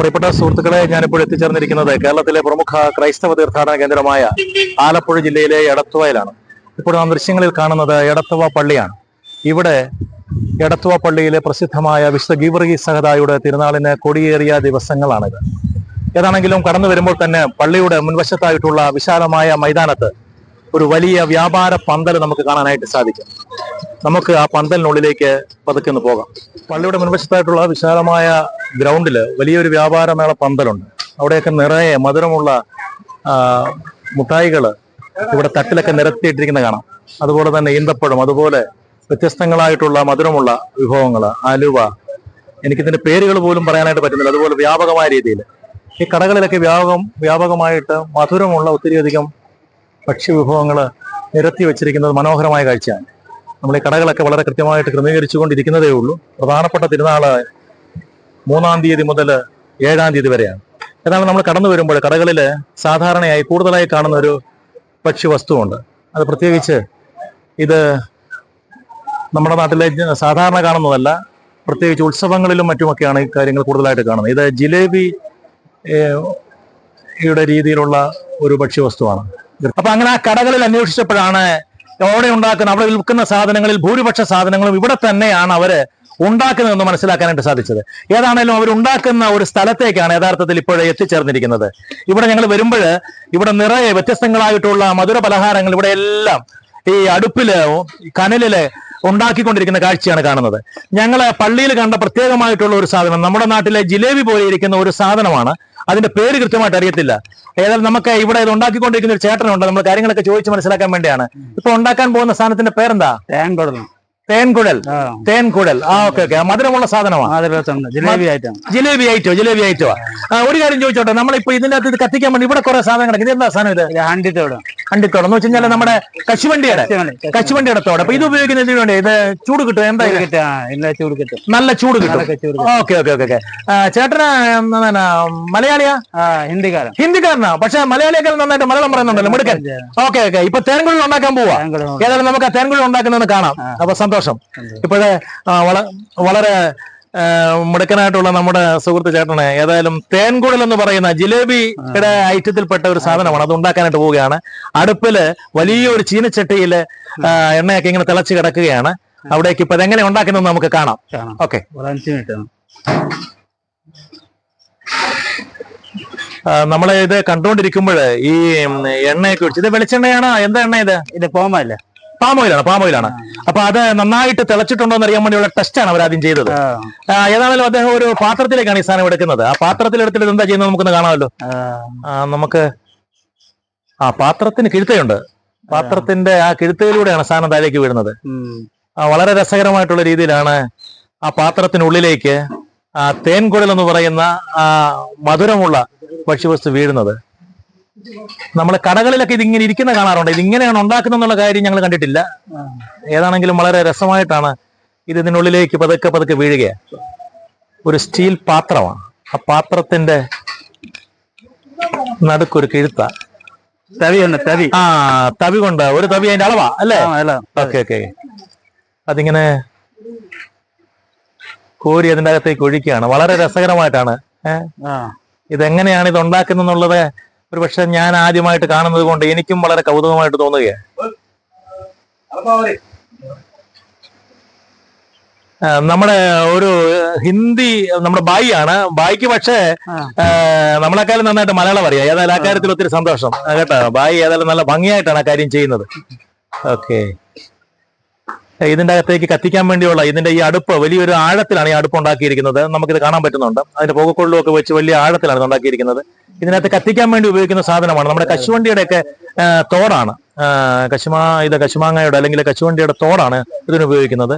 പ്രിയപ്പെട്ട സുഹൃത്തുക്കളെ ഞാനിപ്പോൾ എത്തിച്ചേർന്നിരിക്കുന്നത് കേരളത്തിലെ പ്രമുഖ ക്രൈസ്തവ തീർത്ഥാടന കേന്ദ്രമായ ആലപ്പുഴ ജില്ലയിലെ എടത്തുവയിലാണ്. ഇപ്പോൾ നാം ദൃശ്യങ്ങളിൽ കാണുന്നത് എടത്തുവ പള്ളിയാണ്. ഇവിടെ എടത്തുവ പള്ളിയിലെ പ്രസിദ്ധമായ വിശുദ്ധ ഗീവർഗി സഹദായുടെ തിരുനാളിന് കൊടിയേറിയ ദിവസങ്ങളാണിത്. ഏതാണെങ്കിലും കടന്നു വരുമ്പോൾ തന്നെ പള്ളിയുടെ മുൻവശത്തായിട്ടുള്ള വിശാലമായ മൈതാനത്ത് ഒരു വലിയ വ്യാപാര പന്തൽ നമുക്ക് കാണാനായിട്ട് സാധിക്കും. നമുക്ക് ആ പന്തലിനുള്ളിലേക്ക് പതുക്കെ ഒന്ന് പോകാം. പള്ളിയുടെ മുൻവശത്തായിട്ടുള്ള വിശാലമായ ഗ്രൗണ്ടിൽ വലിയൊരു വ്യാപാരമേള പന്തലുണ്ട്. അവിടെയൊക്കെ നിറയെ മധുരമുള്ള മുട്ടായികൾ ഇവിടെ തട്ടിലൊക്കെ നിരത്തിയിട്ടിരിക്കുന്ന കാണാം. അതുപോലെ തന്നെ ഈന്തപ്പഴം അതുപോലെ വ്യത്യസ്തങ്ങളായിട്ടുള്ള മധുരമുള്ള വിഭവങ്ങൾ അലുവ. എനിക്കിതിന്റെ പേരുകൾ പോലും പറയാനായിട്ട് പറ്റുന്നില്ല. അതുപോലെ വ്യാപകമായ രീതിയിൽ ഈ കടകളിലൊക്കെ വ്യാപകം വ്യാപകമായിട്ട് മധുരമുള്ള ഒത്തിരിയധികം ഭക്ഷ്യവിഭവങ്ങൾ നിരത്തി വെച്ചിരിക്കുന്നത് മനോഹരമായ കാഴ്ചയാണ്. നമ്മൾ ഈ കടകളൊക്കെ വളരെ കൃത്യമായിട്ട് ക്രമീകരിച്ചുകൊണ്ടിരിക്കുന്നതേ ഉള്ളൂ. പ്രധാനപ്പെട്ട തിരുനാൾ മൂന്നാം തീയതി മുതൽ ഏഴാം തീയതി വരെയാണ്. എന്നാൽ നമ്മൾ കടന്നു വരുമ്പോൾ കടകളിൽ സാധാരണയായി കൂടുതലായി കാണുന്ന ഒരു പക്ഷി ഭക്ഷ്യവസ്തുവുണ്ട് അത് പ്രത്യേകിച്ച് ഇത് നമ്മുടെ നാട്ടിലെ സാധാരണ കാണുന്നതല്ല പ്രത്യേകിച്ച് ഉത്സവങ്ങളിലും മറ്റുമൊക്കെയാണ് ഈ കാര്യങ്ങൾ കൂടുതലായിട്ട് കാണുന്നത്. ഇത് ജിലേബി യുടെ രീതിയിലുള്ള ഒരു ഭക്ഷ്യവസ്തുവാണ് അപ്പൊ അങ്ങനെ ആ കടകളിൽ അന്വേഷിച്ചപ്പോഴാണ് അവിടെ ഉണ്ടാക്കുന്ന അവിടെ വിൽക്കുന്ന സാധനങ്ങളിൽ ഭൂരിപക്ഷ സാധനങ്ങളും ഇവിടെ തന്നെയാണ് അവർ ഉണ്ടാക്കുന്നതെന്ന് മനസ്സിലാക്കാനായിട്ട് സാധിച്ചത്. ഏതാണേലും അവർ ഉണ്ടാക്കുന്ന ഒരു സ്ഥലത്തേക്കാണ് യഥാർത്ഥത്തിൽ ഇപ്പോൾ എത്തിച്ചേർന്നിരിക്കുന്നത്. ഇവിടെ ഞങ്ങൾ വരുമ്പോൾ ഇവിടെ നിറയെ വ്യത്യസ്തങ്ങളായിട്ടുള്ള മധുര പലഹാരങ്ങൾ ഇവിടെ എല്ലാം ഈ അടുപ്പിൽ കനലിൽ ഉണ്ടാക്കിക്കൊണ്ടിരിക്കുന്ന കാഴ്ചയാണ് കാണുന്നത്. ഞങ്ങൾ പള്ളിയിൽ കണ്ട പ്രത്യേകമായിട്ടുള്ള ഒരു സാധനം നമ്മുടെ നാട്ടിലെ ജിലേബി പോലെ ഇരിക്കുന്ന ഒരു സാധനമാണ്. അതിന്റെ പേര് കൃത്യമായിട്ട് അറിയത്തില്ല. ഏതായാലും നമുക്ക് ഇവിടെ ഇത് ഉണ്ടാക്കിക്കൊണ്ടിരിക്കുന്ന ഒരു ചേട്ടനുണ്ട്. നമ്മൾ കാര്യങ്ങളൊക്കെ ചോദിച്ച് മനസ്സിലാക്കാൻ വേണ്ടിയാണ്. ഇപ്പൊ ഉണ്ടാക്കാൻ പോകുന്ന സാധനത്തിന്റെ പേരെന്താ? തേൻകുടൽ. തേൻകുടൽ. തേൻകുഴൽ ആ ഓക്കെ ഓക്കെ. മധുരമുള്ള സാധനമാണ് ജിലേബി ആയിട്ടോ ജിലേബി ആയിട്ടോ ജിലേബി ഐറ്റോ. ആ, ഒരു കാര്യം ചോദിച്ചോട്ടെ. നമ്മളിപ്പോ ഇതിന്റെ അകത്ത് ഇത് കത്തിക്കാൻ വേണ്ടി ഇവിടെ കുറെ സാധനങ്ങൾ ഇത് എന്താ സാധനം ഇത് ഹണ്ടിത്തോട്. കണ്ടിത്തോളം എന്ന് വെച്ച് കഴിഞ്ഞാൽ നമ്മുടെ കശുവണ്ടിയുടെ കശുവണ്ടിയുടെ തോടെ അപ്പൊ ഇത് ഉപയോഗിക്കുന്ന എന്തിനു വേണ്ടി ഇത്? ചൂട് കിട്ടും. എന്താ ചൂട് കിട്ടും. നല്ല ചൂട് കിട്ടും. Okay okay okay okay. ചേട്ടന് മലയാളിയാ? ഹിന്ദിക്കാരൻ. ഹിന്ദിക്കാരനാ? പക്ഷെ മലയാളിയൊക്കെ നന്നായിട്ട് മലയാളം പറയുന്നുണ്ടല്ലോ മിടുക്കൻ. ഓക്കെ ഓക്കെ. ഇപ്പൊ തേൻകുഴി ഉണ്ടാക്കാൻ പോവാ. ഏതായാലും നമുക്ക് ആ തേൻകുഴി ഉണ്ടാക്കുന്നതെന്ന് കാണാം. അപ്പൊ സന്തോഷം. ഇപ്പോഴേ വളരെ മിടുക്കനായിട്ടുള്ള നമ്മുടെ സുഹൃത്ത് ചേട്ടനെ ഏതായാലും തേൻകുടൽ എന്ന് പറയുന്ന ജിലേബിയുടെ ഐറ്റത്തിൽപ്പെട്ട ഒരു സാധനമാണ്. അത് ഉണ്ടാക്കാനായിട്ട് പോവുകയാണ്. അടുപ്പിൽ വലിയൊരു ചീനച്ചട്ടിയിൽ ആ, എണ്ണയൊക്കെ ഇങ്ങനെ തിളച്ച് കിടക്കുകയാണ്. അവിടേക്ക് ഇപ്പൊ എങ്ങനെ ഉണ്ടാക്കുന്നത് നമുക്ക് കാണാം. ഓക്കെ. നമ്മളെ ഇത് കണ്ടുകൊണ്ടിരിക്കുമ്പോൾ ഈ എണ്ണയൊക്കെ ഒഴിച്ച്. ഇത് വെളിച്ചെണ്ണയാണോ? എന്താ എണ്ണ ഇത്? ഇത് പോമല്ലേ പാമോയിലാണ് പാമോയിലാണ്. അപ്പൊ അത് നന്നായിട്ട് തിളച്ചിട്ടുണ്ടോ എന്ന് അറിയാൻ വേണ്ടിയുള്ള ആണ് അവർ ആദ്യം ചെയ്തത്. ഏതാണെങ്കിലും അദ്ദേഹം ഒരു പാത്രത്തിലേക്കാണ് ഈ സാധനം എടുക്കുന്നത്. ആ പാത്രത്തിൽ എടുത്തിട്ട് എന്താ ചെയ്യുന്നത് നമുക്കൊന്ന് കാണാമല്ലോ. നമുക്ക് ആ പാത്രത്തിന് കിഴുത്തയുണ്ട്. പാത്രത്തിന്റെ ആ കിഴുത്തയിലൂടെയാണ് സാധനം താഴേക്ക് വീഴുന്നത്. ആ, വളരെ രസകരമായിട്ടുള്ള രീതിയിലാണ് ആ പാത്രത്തിനുള്ളിലേക്ക് ആ തേൻകുഴൽ എന്ന് പറയുന്ന ആ മധുരമുള്ള ഭക്ഷ്യവസ്തു വീഴുന്നത്. നമ്മൾ കടകളിലൊക്കെ ഇതിങ്ങനെ ഇരിക്കുന്ന കാണാറുണ്ട്. ഇതിങ്ങനെയാണ് ഉണ്ടാക്കുന്നത് എന്നുള്ള കാര്യം ഞങ്ങൾ കണ്ടിട്ടില്ല. ഏതാണെങ്കിലും വളരെ രസമായിട്ടാണ് ഇത് ഇതിനുള്ളിലേക്ക് പതുക്കെ പതുക്കെ വീഴുകയാണ് ഒരു സ്റ്റീൽ പാത്രമാണ്. ആ പാത്രത്തിന്റെ നടുക്കൊരു കിഴുത്ത. തവി തവി. ആ തവി കൊണ്ട് ഒരു തവി അതിന്റെ അളവാ അല്ലേ? Okay okay. അതിങ്ങനെ കോരി അതിന്റെ അകത്തേക്ക് ഒഴിക്കുകയാണ്. വളരെ രസകരമായിട്ടാണ്. ഏഹ് ഇതെങ്ങനെയാണ് ഇത് ഉണ്ടാക്കുന്നെന്നുള്ളത് ഒരു പക്ഷെ ഞാൻ ആദ്യമായിട്ട് കാണുന്നത് കൊണ്ട് എനിക്കും വളരെ കൗതുകമായിട്ട് തോന്നുകയാണ്. നമ്മുടെ ഒരു ഹിന്ദി നമ്മുടെ ബായി ആണ് ബായിക്ക് പക്ഷേ നമ്മളെക്കാളും നന്നായിട്ട് മലയാളം അറിയാം. ഏതായാലും ആ കാര്യത്തിൽ ഒത്തിരി സന്തോഷം. കേട്ടോ? ബായി ഏതായാലും നല്ല ഭംഗിയായിട്ടാണ് ആ കാര്യം ചെയ്യുന്നത്. ഓക്കെ. ഇതിന്റെ അകത്തേക്ക് കത്തിക്കാൻ വേണ്ടിയുള്ള ഇതിന്റെ ഈ അടുപ്പ് വലിയൊരു ആഴത്തിലാണ് ഈ അടുപ്പ് ഉണ്ടാക്കിയിരിക്കുന്നത്. നമുക്കിത് കാണാൻ പറ്റുന്നുണ്ട്. അതിന്റെ പുകക്കൊള്ളുമൊക്കെ വെച്ച് വലിയ ആഴത്തിലാണ് ഇത് ഉണ്ടാക്കിയിരിക്കുന്നത്. ഇതിനകത്ത് കത്തിക്കാൻ വേണ്ടി ഉപയോഗിക്കുന്ന സാധനമാണ്. നമ്മുടെ കശുവണ്ടിയുടെ ഒക്കെ തോടാണ്. കശുമാ ഇത് കശുമാങ്ങയുടെ അല്ലെങ്കിൽ കശുവണ്ടിയുടെ തോടാണ് ഇതിന് ഉപയോഗിക്കുന്നത്.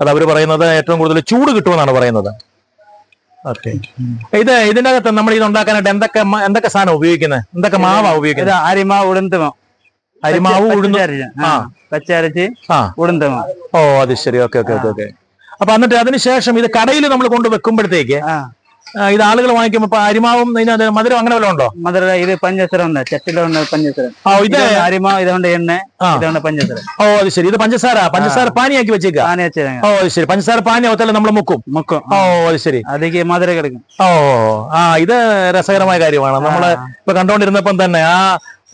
അത് അവർ പറയുന്നത് ഏറ്റവും കൂടുതൽ ചൂട് കിട്ടുമെന്നാണ് പറയുന്നത്. ഓക്കെ. ഇത് ഇതിന്റെ അകത്ത് നമ്മൾ ഇത് ഉണ്ടാക്കാനായിട്ട് എന്തൊക്കെ എന്തൊക്കെ സാധനം ഉപയോഗിക്കുന്നത് എന്തൊക്കെ മാവാ ഉപയോഗിക്കുന്നത് അരിമാവ് ഉളുന്തമോ അരിമാവ് ഉഴുന്ന. പച്ചരച്ച് ഓ അത് ശരി. Okay okay okay okay. അപ്പൊ എന്നിട്ട് അതിനുശേഷം ഇത് കടയിൽ നമ്മൾ കൊണ്ട് വെക്കുമ്പോഴത്തേക്ക് ഇത് ആളുകൾ വാങ്ങിക്കുമ്പോ അരിമാവും മധുരം അങ്ങനെ വല്ലതും ഉണ്ടോ? മധുര ഇത് പഞ്ചസാര ഉണ്ട്. ചട്ടില ഉണ്ട് പഞ്ചസരം. ആ ഇത് ഇതുകൊണ്ട് എണ്ണ പഞ്ചസാര ഇതുകൊണ്ട് പഞ്ചസരം. ഓ അത് ശരി. ഇത് പഞ്ചസാര. പഞ്ചസാര പാനിയാക്കി വെച്ചേക്കാം. പാനി ഓ അത് ശരി. പഞ്ചസാര പാനി ഒത്തല്ല നമ്മൾ മുക്കും? മുക്കും. ഓ അത് ശരി. അതേക്ക് മധുര കിടക്കും ഓ ആ ഇത് രസകരമായ കാര്യമാണ്. നമ്മൾ ഇപ്പൊ കണ്ടോണ്ടിരുന്നപ്പം തന്നെ ആ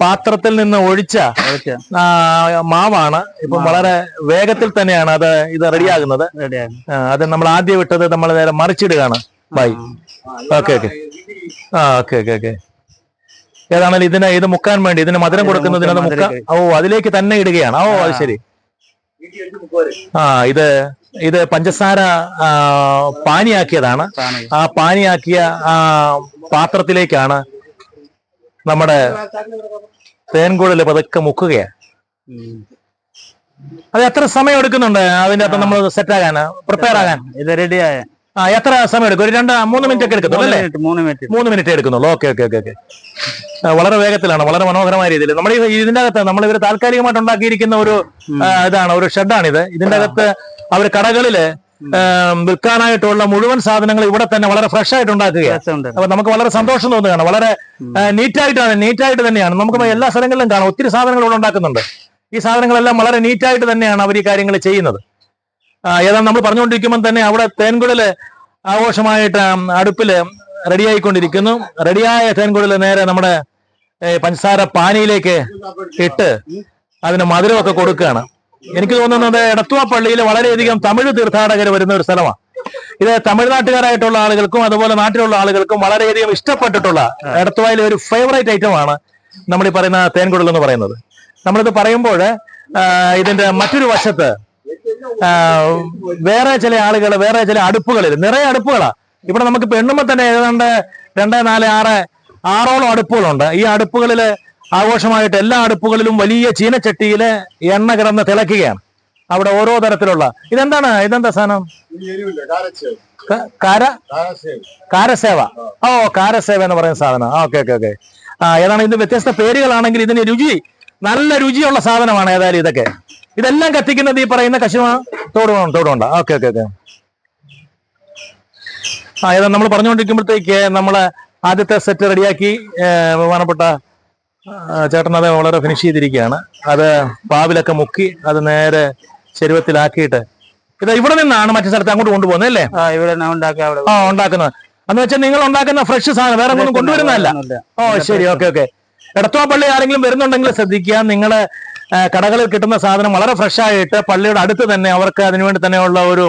പാത്രത്തിൽ നിന്ന് ഒഴിച്ച മാവാണ്. ഇപ്പൊ വളരെ വേഗത്തിൽ തന്നെയാണ് അത് ഇത് റെഡിയാകുന്നത് അത് നമ്മൾ ആദ്യം വിട്ടത് നമ്മൾ നേരെ മറിച്ചിടുകയാണ്. ബൈ. Okay okay. ആ ഓക്കെ ഓക്കെ ഓക്കെ. ഏതാണല്ലോ ഇതിന് ഇത് മുക്കാൻ വേണ്ടി ഇതിന് മധുരം കൊടുക്കുന്നതിന് അത് ഓ അതിലേക്ക് തന്നെ ഇടുകയാണ്. ഓ അത് ശരി. ആ ഇത് ഇത് പഞ്ചസാര പാനിയാക്കിയതാണ്. ആ പാനിയാക്കിയ ആ പാത്രത്തിലേക്കാണ് നമ്മുടെ തേൻകുഴൽ പതുക്കെ മുക്കുകയാണ്. അത് എത്ര സമയം എടുക്കുന്നുണ്ട്? അതിന്റെ അകത്ത് നമ്മൾ സെറ്റ് ആകാൻ പ്രിപ്പയർ ആകാൻ ഇത് റെഡിയായ ആ എത്ര സമയം എടുക്കും ഒരു രണ്ട് മൂന്ന് മിനിറ്റ് ഒക്കെ എടുക്കുന്നു മൂന്ന് അല്ലേ? മിനിറ്റ് മൂന്ന് മിനിറ്റ്. മൂന്ന് മിനിറ്റ് എടുക്കുന്നുള്ളൂ. Okay okay okay okay. വളരെ വേഗത്തിലാണ് വളരെ മനോഹരമായ രീതിയിൽ. നമ്മൾ ഇതിന്റെ അകത്ത് നമ്മൾ ഇവർ താൽക്കാലികമായിട്ട് ഉണ്ടാക്കിയിരിക്കുന്ന ഒരു ഇതാണ് ഒരു ഷെഡാണിത്. ഇതിന്റെ അകത്ത് അവർ കടകളിൽ വിൽക്കാനായിട്ടുള്ള മുഴുവൻ സാധനങ്ങൾ ഇവിടെ തന്നെ വളരെ ഫ്രഷ് ആയിട്ട് ഉണ്ടാക്കുകയാണ്. അപ്പൊ നമുക്ക് വളരെ സന്തോഷം തോന്നുകയാണ്. വളരെ നീറ്റായിട്ടാണ് നീറ്റായിട്ട് തന്നെയാണ്. നമുക്ക് എല്ലാ സ്ഥലങ്ങളിലും കാണാം. ഒത്തിരി സാധനങ്ങൾ ഇവിടെ ഉണ്ടാക്കുന്നുണ്ട്. ഈ സാധനങ്ങളെല്ലാം വളരെ നീറ്റായിട്ട് തന്നെയാണ് അവർ ഈ കാര്യങ്ങൾ ചെയ്യുന്നത്. ആ, ഏതാണ്ട് നമ്മൾ പറഞ്ഞുകൊണ്ടിരിക്കുമ്പോൾ തന്നെ അവിടെ തേൻകുടൽ ആഘോഷമായിട്ട് അടുപ്പിൽ റെഡിയായിക്കൊണ്ടിരിക്കുന്നു റെഡിയായ തേൻകുടൽ നേരെ നമ്മുടെ പഞ്ചസാര പാനിയിലേക്ക് ഇട്ട് അതിന് മധുരമൊക്കെ കൊടുക്കുകയാണ്. എനിക്ക് തോന്നുന്നത് എടത്തുവ പള്ളിയിൽ വളരെയധികം തമിഴ് തീർത്ഥാടകർ വരുന്ന ഒരു സ്ഥലമാണ് ഇത് തമിഴ്നാട്ടുകാരായിട്ടുള്ള ആളുകൾക്കും അതുപോലെ നാട്ടിലുള്ള ആളുകൾക്കും വളരെയധികം ഇഷ്ടപ്പെട്ടിട്ടുള്ള എടത്തുവയിലെ ഒരു ഫേവറേറ്റ് ഐറ്റമാണ് നമ്മൾ ഈ പറയുന്ന തേൻകുടൽ എന്ന് പറയുന്നത്. നമ്മളിത് പറയുമ്പോൾ ഇതിന്റെ മറ്റൊരു വശത്ത് വേറെ ചില ആളുകൾ വേറെ ചില അടുപ്പുകളിൽ നിറയെ അടുപ്പുകളാ. ഇവിടെ നമുക്ക് പെണ്ണുമ്പോ തന്നെ ഏതാണ്ട് രണ്ട് നാല് ആറ് ആറോളം അടുപ്പുകളുണ്ട്. ഈ അടുപ്പുകളിൽ ആഘോഷമായിട്ട് എല്ലാ അടുപ്പുകളിലും വലിയ ചീനച്ചട്ടിയിൽ എണ്ണ കിടന്ന് തിളക്കുകയാണ് അവിടെ ഓരോ തരത്തിലുള്ള ഇതെന്താണ് ഇതെന്താ സാധനം? കാര കാരസേവ. ഓ കാരസേവ എന്ന് പറയുന്ന സാധനം. Okay okay okay. ആ ഏതാണ് ഇത് വ്യത്യസ്ത പേരുകളാണെങ്കിൽ ഇതിന് രുചി നല്ല രുചിയുള്ള സാധനമാണ് ഏതായാലും ഇതൊക്കെ. ഇതെല്ലാം കത്തിക്കുന്നത് ഈ പറയുന്ന കശുമ തോട് തോടുകൊണ്ട. Okay okay okay. ആ ഏതാ നമ്മൾ പറഞ്ഞുകൊണ്ടിരിക്കുമ്പോഴത്തേക്ക് നമ്മൾ ആദ്യത്തെ സെറ്റ് റെഡിയാക്കി ബഹുമാനപ്പെട്ട ചേട്ടനത് ചേട്ടൻ അത് വളരെ ഫിനിഷ് ചെയ്തിരിക്കുകയാണ്. അത് പാവിലൊക്കെ മുക്കി അത് നേരെ ശരീരത്തിലാക്കിയിട്ട്. ഇത് ഇവിടെ നിന്നാണ് മറ്റു സ്ഥലത്ത് അങ്ങോട്ട് കൊണ്ടുപോകുന്നത് അല്ലേ? ആ ഇവിടെ ആ ഉണ്ടാക്കുന്നത്. എന്ന് വെച്ചാൽ നിങ്ങൾ ഉണ്ടാക്കുന്ന ഫ്രഷ് സാധനം വേറെ ഒന്നും കൊണ്ടുവരുന്നതല്ല. ഓ ശരി ഓക്കെ ഓക്കെ. എടത്തുവാ പള്ളി ആരെങ്കിലും വരുന്നുണ്ടെങ്കിൽ ശ്രദ്ധിക്കുക. നിങ്ങൾ കടകളിൽ കിട്ടുന്ന സാധനം വളരെ ഫ്രഷായിട്ട് പള്ളിയുടെ അടുത്ത് തന്നെ അവർക്ക് അതിനുവേണ്ടി തന്നെയുള്ള ഒരു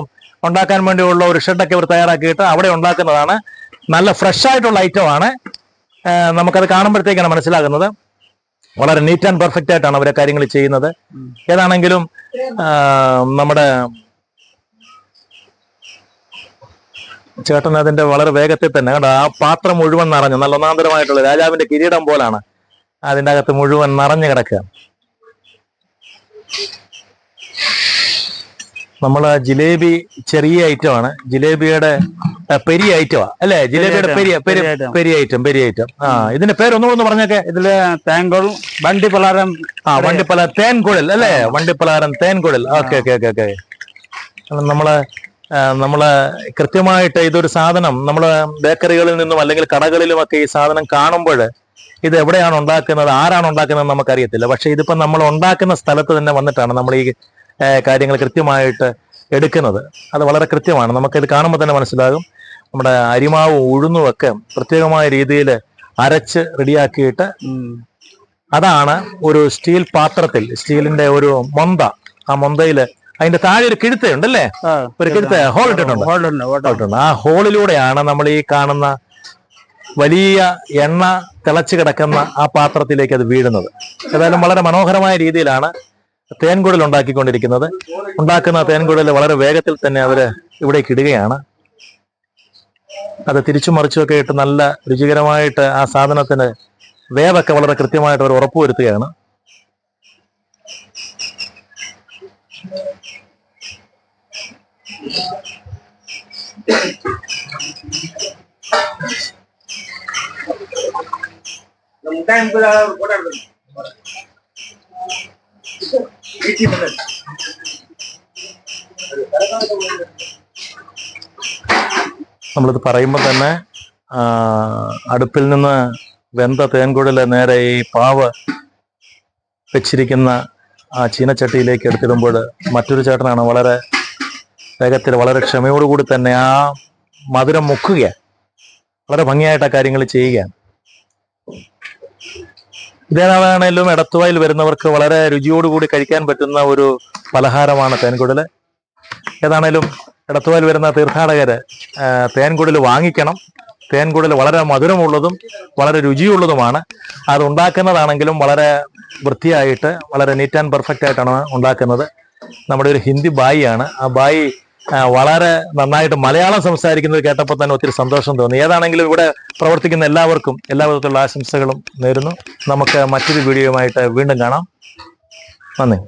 ഉണ്ടാക്കാൻ വേണ്ടിയുള്ള ഒരു ഷെഡൊക്കെ അവർ തയ്യാറാക്കിയിട്ട് അവിടെ ഉണ്ടാക്കുന്നതാണ്. നല്ല ഫ്രഷ് ആയിട്ടുള്ള ഐറ്റമാണ് നമുക്കത് കാണുമ്പോഴത്തേക്കാണ് മനസ്സിലാകുന്നത്. വളരെ നീറ്റ് ആൻഡ് പെർഫെക്റ്റ് ആയിട്ടാണ് അവരെ കാര്യങ്ങൾ ചെയ്യുന്നത്. ഏതാണെങ്കിലും നമ്മുടെ ചേട്ടൻ അതിന്റെ വളരെ വേഗത്തിൽ തന്നെ കണ്ടോ ആ പാത്രം മുഴുവൻ നിറഞ്ഞു. നല്ല ഒന്നാന്തരമായിട്ടുള്ള രാജാവിന്റെ കിരീടം പോലാണ് അതിന്റെ അകത്ത് മുഴുവൻ നിറഞ്ഞു കിടക്കുക. നമ്മൾ ജിലേബി ചെറിയ ഐറ്റമാണ് ജിലേബിയുടെ പെരി ഐറ്റമാണ് ഐറ്റമാ അല്ലെ? ജിലേബിയുടെ പെരി പെരിയ ഐറ്റം പെരിയ ഐറ്റം ആ ഇതിന്റെ പേര് ഒന്നുകൂടെ പറഞ്ഞൊക്കെ. ഇതിൽ തേങ്കോൾ വണ്ടി പലഹാരം ആ വണ്ടിപ്പല തേൻകുഴൽ അല്ലേ? വണ്ടിപ്പലാരം തേൻകുഴൽ. Okay okay okay okay. നമ്മൾ നമ്മൾ കൃത്യമായിട്ട് ഇതൊരു സാധനം നമ്മൾ ബേക്കറികളിൽ നിന്നും അല്ലെങ്കിൽ കടകളിലും ഒക്കെ ഈ സാധനം കാണുമ്പോൾ ഇത് എവിടെയാണ് ഉണ്ടാക്കുന്നത് ആരാണ് ഉണ്ടാക്കുന്നത് നമുക്കറിയത്തില്ല. പക്ഷെ ഇതിപ്പോ നമ്മൾ ഉണ്ടാക്കുന്ന സ്ഥലത്ത് തന്നെ വന്നിട്ടാണ് നമ്മൾ ഈ കാര്യങ്ങൾ കൃത്യമായിട്ട് എടുക്കുന്നത്. അത് വളരെ കൃത്യമാണ്. നമുക്കിത് കാണുമ്പോൾ തന്നെ മനസ്സിലാകും. നമ്മുടെ അരിമാവ് ഉഴുന്നും ഒക്കെ പ്രത്യേകമായ രീതിയിൽ അരച്ച് റെഡിയാക്കിയിട്ട് അതാണ് ഒരു സ്റ്റീൽ പാത്രത്തിൽ സ്റ്റീലിന്റെ ഒരു മൊന്ത. ആ മൊന്തയിൽ അതിന്റെ താഴെ ഒരു കിഴുത്തയുണ്ട് അല്ലേ ഒരു കിഴുത്ത. ഹോൾ ഇട്ടിട്ടുണ്ട്. ആ ഹോളിലൂടെയാണ് നമ്മൾ ഈ കാണുന്ന വലിയ എണ്ണ തിളച്ചു കിടക്കുന്ന ആ പാത്രത്തിലേക്ക് അത് വീഴുന്നത്. ഏതായാലും വളരെ മനോഹരമായ രീതിയിലാണ് തേൻകുടൽ ഉണ്ടാക്കിക്കൊണ്ടിരിക്കുന്നത്. ഉണ്ടാക്കുന്ന തേൻകുടൽ വളരെ വേഗത്തിൽ തന്നെ അവർ ഇവിടേക്ക് ഇടുകയാണ്. അത് തിരിച്ചു മറിച്ചുമൊക്കെ ഇട്ട് നല്ല രുചികരമായിട്ട് ആ സാധനത്തിന് വേവൊക്കെ വളരെ കൃത്യമായിട്ട് അവർ ഉറപ്പുവരുത്തുകയാണ്. നമുക്ക് മുതൽ നമ്മളിത് പറയുമ്പോൾ തന്നെ അടുപ്പിൽ നിന്ന് വെന്ത തേൻകുഴൽ നേരെ ഈ പാവ് വെച്ചിരിക്കുന്ന ആ ചീനച്ചട്ടിയിലേക്ക് എടുത്തിടുമ്പോൾ മറ്റൊരു ചേട്ടനാണ് വളരെ വേഗത്തിൽ വളരെ ക്ഷമയോടുകൂടി തന്നെ ആ മധുരം മുക്കുകയാണ്. വളരെ ഭംഗിയായിട്ട് ആ കാര്യങ്ങൾ ചെയ്യുകയാണ്. ഇതേതാണേലും എടത്തുവായിൽ വരുന്നവർക്ക് വളരെ രുചിയോടുകൂടി കഴിക്കാൻ പറ്റുന്ന ഒരു പലഹാരമാണ് തേൻകുടൽ. ഏതാണേലും എടത്തുവായിൽ വരുന്ന തീർത്ഥാടകര് തേൻകുടൽ വാങ്ങിക്കണം. തേൻകുടൽ വളരെ മധുരമുള്ളതും വളരെ രുചിയുള്ളതുമാണ്. അത് ഉണ്ടാക്കുന്നതാണെങ്കിലും വളരെ വൃത്തിയായിട്ട് വളരെ നീറ്റ് ആൻഡ് പെർഫെക്റ്റ് ആയിട്ടാണ് ഉണ്ടാക്കുന്നത്. നമ്മുടെ ഒരു ഹിന്ദി ബായിയാണ്. ആ ബായി വളരെ നന്നായിട്ട് മലയാളം സംസാരിക്കുന്നത് കേട്ടപ്പോൾ തന്നെ ഒത്തിരി സന്തോഷം തോന്നി. ഏതാണെങ്കിലും ഇവിടെ പ്രവർത്തിക്കുന്ന എല്ലാവർക്കും എല്ലാ വിധത്തിലുള്ള ആശംസകളും നേരുന്നു. നമുക്ക് മറ്റൊരു വീഡിയോയുമായിട്ട് വീണ്ടും കാണാം. നന്ദി.